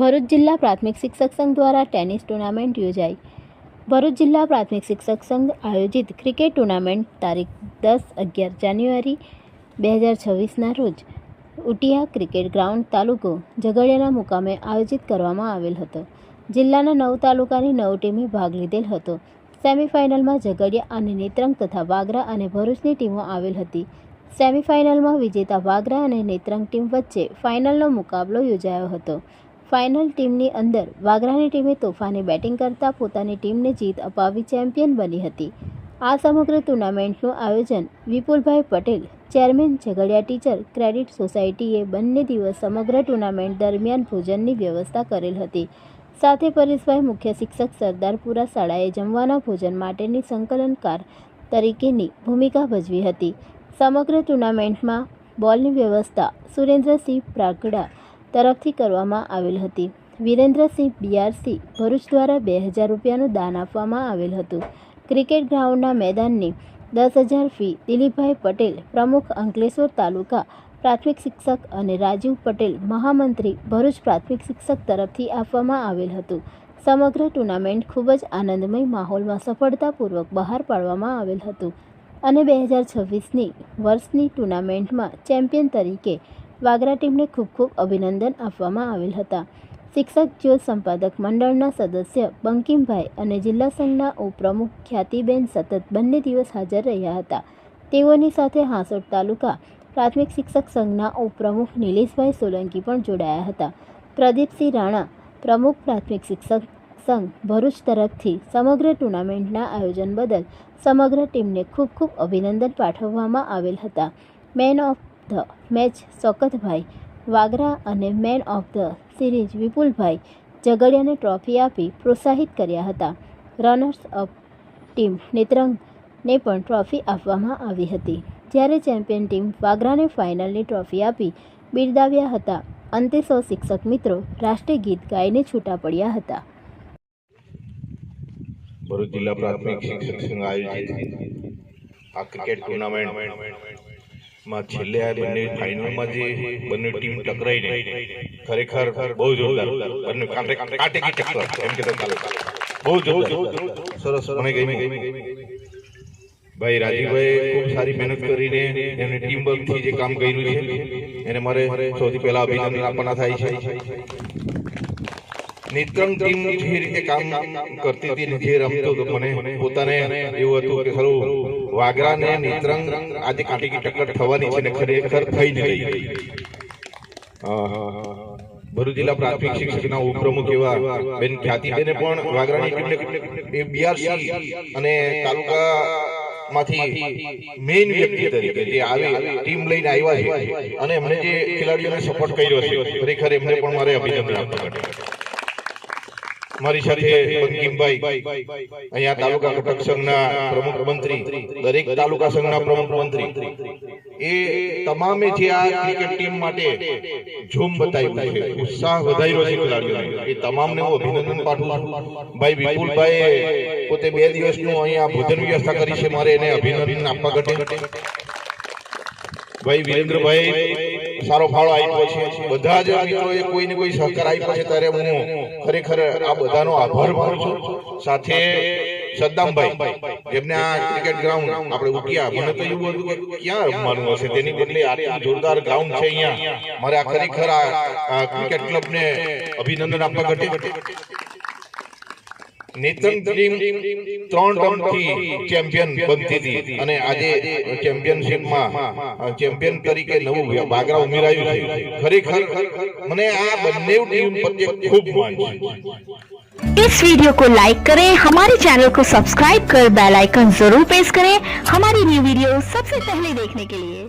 ભરૂચ જિલ્લા પ્રાથમિક શિક્ષક સંઘ દ્વારા ટેનિસ ટુર્નામેન્ટ યોજાઈ. ભરૂચ જિલ્લા પ્રાથમિક શિક્ષક સંઘ આયોજિત ક્રિકેટ ટુર્નામેન્ટ તારીખ દસ અગિયાર જાન્યુઆરી બે હજાર છવ્વીસના રોજ ઉટિયા ક્રિકેટ ગ્રાઉન્ડ તાલુકો ઝઘડિયાના મુકામે આયોજિત કરવામાં આવેલ હતો. જિલ્લાના નવ તાલુકાની નવ ટીમે ભાગ લીધેલ હતો. સેમિફાઇનલમાં ઝઘડિયા અને નેત્રંગ તથા વાગરા અને ભરૂચની ટીમો આવેલ હતી. સેમિફાઇનલમાં વિજેતા વાગરા અને નેત્રંગ ટીમ વચ્ચે ફાઇનલનો મુકાબલો યોજાયો હતો. ફાઇનલ ટીમની અંદર વાગરાની ટીમે તોફાની બેટિંગ કરતાં પોતાની ટીમને જીત અપાવી ચેમ્પિયન બની હતી. આ સમગ્ર ટુર્નામેન્ટનું આયોજન Vipulbhai Patel, chairman Jhagadia teacher credit સોસાયટીએ બંને દિવસ સમગ્ર ટુર્નામેન્ટ દરમિયાન ભોજનની વ્યવસ્થા કરેલ હતી. સાથે પરેશભાઈ મુખ્ય શિક્ષક સરદારપુરા શાળાએ જમવાના ભોજન માટેની સંકલનકાર તરીકેની ભૂમિકા ભજવી હતી. સમગ્ર ટુર્નામેન્ટમાં બોલની વ્યવસ્થા સુરેન્દ્રસિંહ પ્રાગડા તરફથી કરવામાં આવેલ હતી. વિરેન્દ્રસિંહ બીઆરસી ભરૂચ દ્વારા બે હજાર રૂપિયાનું દાન આપવામાં આવેલ હતું. ક્રિકેટ ગ્રાઉન્ડના મેદાનની દસ હજાર ફી દિલીપભાઈ પટેલ, પ્રમુખ અંકલેશ્વર તાલુકા પ્રાથમિક શિક્ષક અને રાજીવ પટેલ મહામંત્રી ભરૂચ પ્રાથમિક શિક્ષક તરફથી આપવામાં આવેલ હતું. સમગ્ર ટુર્નામેન્ટ ખૂબ જ આનંદમય માહોલમાં સફળતાપૂર્વક બહાર પાડવામાં આવેલ હતું અને બે હજાર છવ્વીસની વર્ષની ટુર્નામેન્ટમાં ચેમ્પિયન તરીકે વાગરા ટીમને ખૂબ ખૂબ અભિનંદન આપવામાં આવેલ હતા. શિક્ષક જ્યોત સંપાદક મંડળના સદસ્ય બંકિમભાઈ અને જિલ્લા સંઘના ઉપપ્રમુખ ખ્યાતિબેન સતત બંને દિવસ હાજર રહ્યા હતા. તેઓની સાથે હાંસોટ તાલુકા પ્રાથમિક શિક્ષક સંઘના ઉપપ્રમુખ નિલેશભાઈ સોલંકી પણ જોડાયા હતા. પ્રદીપસિંહ રાણા, પ્રમુખ પ્રાથમિક શિક્ષક સંઘ ભરૂચ તરફથી સમગ્ર ટુર્નામેન્ટના આયોજન બદલ સમગ્ર ટીમને ખૂબ ખૂબ અભિનંદન પાઠવવામાં આવેલ હતા. Man of the match Shaukatbhai Vagra અને man of the series Vipulbhai ઝઘડિયાને trophy આપી પ્રોત્સાહિત કર્યા હતા. રનર્સ અપ ટીમ નેત્રંગને પણ ટ્રોફી આપવામાં આવી હતી. જ્યારે ચેમ્પિયન ટીમ વાગરાને ફાઇનલની ટ્રોફી આપી બિરદાવ્યા હતા. અંતે સૌ શિક્ષક મિત્રો રાષ્ટ્રીય ગીત ગાઈને છૂટા પડ્યા હતા. ભરૂચ જિલ્લા પ્રાથમિક શિક્ષક સંઘ આયોજિત આ ક્રિકેટ ટુર્નામેન્ટ માં છેલ્લે આ બંને ફાઇનલમાં જે બંને ટીમ ટકરાઈને ખરેખર બહુ જોરદાર બંને કાંટે કાંટે કી ટક્કર એમ કે ચાલે બહુ જોરદાર. સરસ મને ગમી ભાઈ રાજીવભાઈ ખૂબ સારી મહેનત કરીને એમને ટીમ વર્કથી જે કામ કર્યું છે. એને મારે સૌથી પહેલા અભિનંદન આપવાના થાય છે. નેત્રંગ ટીમ જે રીતે કામ કરતી હતી જે રમતો હતો મને પોતાને એવું હતું કે ખરું વાગરા ને નિતરંગ આજે કાંટી ટક્કર થવાની છે ને ખરેખર થઈ જ ગઈ ભરૂચ જિલ્લા પ્રાથમિક શિક્ષકના ઉપપ્રમુખ એવા બેન ખ્યાતિબેને પણ વાગરાની ટીમને બીઆરસી અને તાલુકા માંથી મેઇન વ્યક્તિ તરીકે જે આવે, ટીમ લઈને આવ્યા છે અને એમને જે ખેલાડીઓને સપોર્ટ કર્યો છે, ખરેખર એમને પણ મારે અભિનંદન આપવા મારી સાથે બંકિમભાઈ અહીંયા તાલુકા ઘટક સંઘના પ્રમુખ મંત્રી, દરેક તાલુકા સંઘના પ્રમુખ મંત્રી, એ તમામે જે આ ક્રિકેટ ટીમ માટે ઝૂમ બતાવ્યું છે, ઉત્સાહ વધાર્યો છે ખેલાડીઓને. એ તમામને હું અભિનંદન પાઠવું ભાઈ વિપુલભાઈ પોતે બે દિવસનું અહીંયા ભોજન વ્યવસ્થા કરી છે, મારે એને અભિનંદન આપવા ઘટે. ભાઈ, વિરેન્દ્રભાઈ, સારો ફાળો આપ્યો છે. બધા જ મિત્રોએ કોઈ ને કોઈ સહકાર આપ્યો છે ત્યારે હું ખરેખર આ બધાનો આભાર માનું છું. સાથે સદ્દામભાઈ, જેમને આ ક્રિકેટ ગ્રાઉન્ડ આપણે ઉઠ્યા બદલે આ જોરદાર ગ્રાઉન્ડ છે અહીંયા. મારે આ ખરેખર આ ક્રિકેટ ક્લબને અભિનંદન આપવા ઘટે. નેત્રંગ ટીમ ત્રણ રમથી ચેમ્પિયન બનતી હતી અને આજે ચેમ્પિયનશિપમાં ચેમ્પિયન તરીકે નવું બાગરા ઉમેરાયું છે ખરેખર મને આ બંને ટીમ પ્રત્યે ખૂબ માન છે इस वीडियो को लाइक करें हमारे चैनल को सब्सक्राइब कर बेल आइकन जरूर प्रेस करें हमारी न्यू वीडियो सबसे पहले देखने के लिए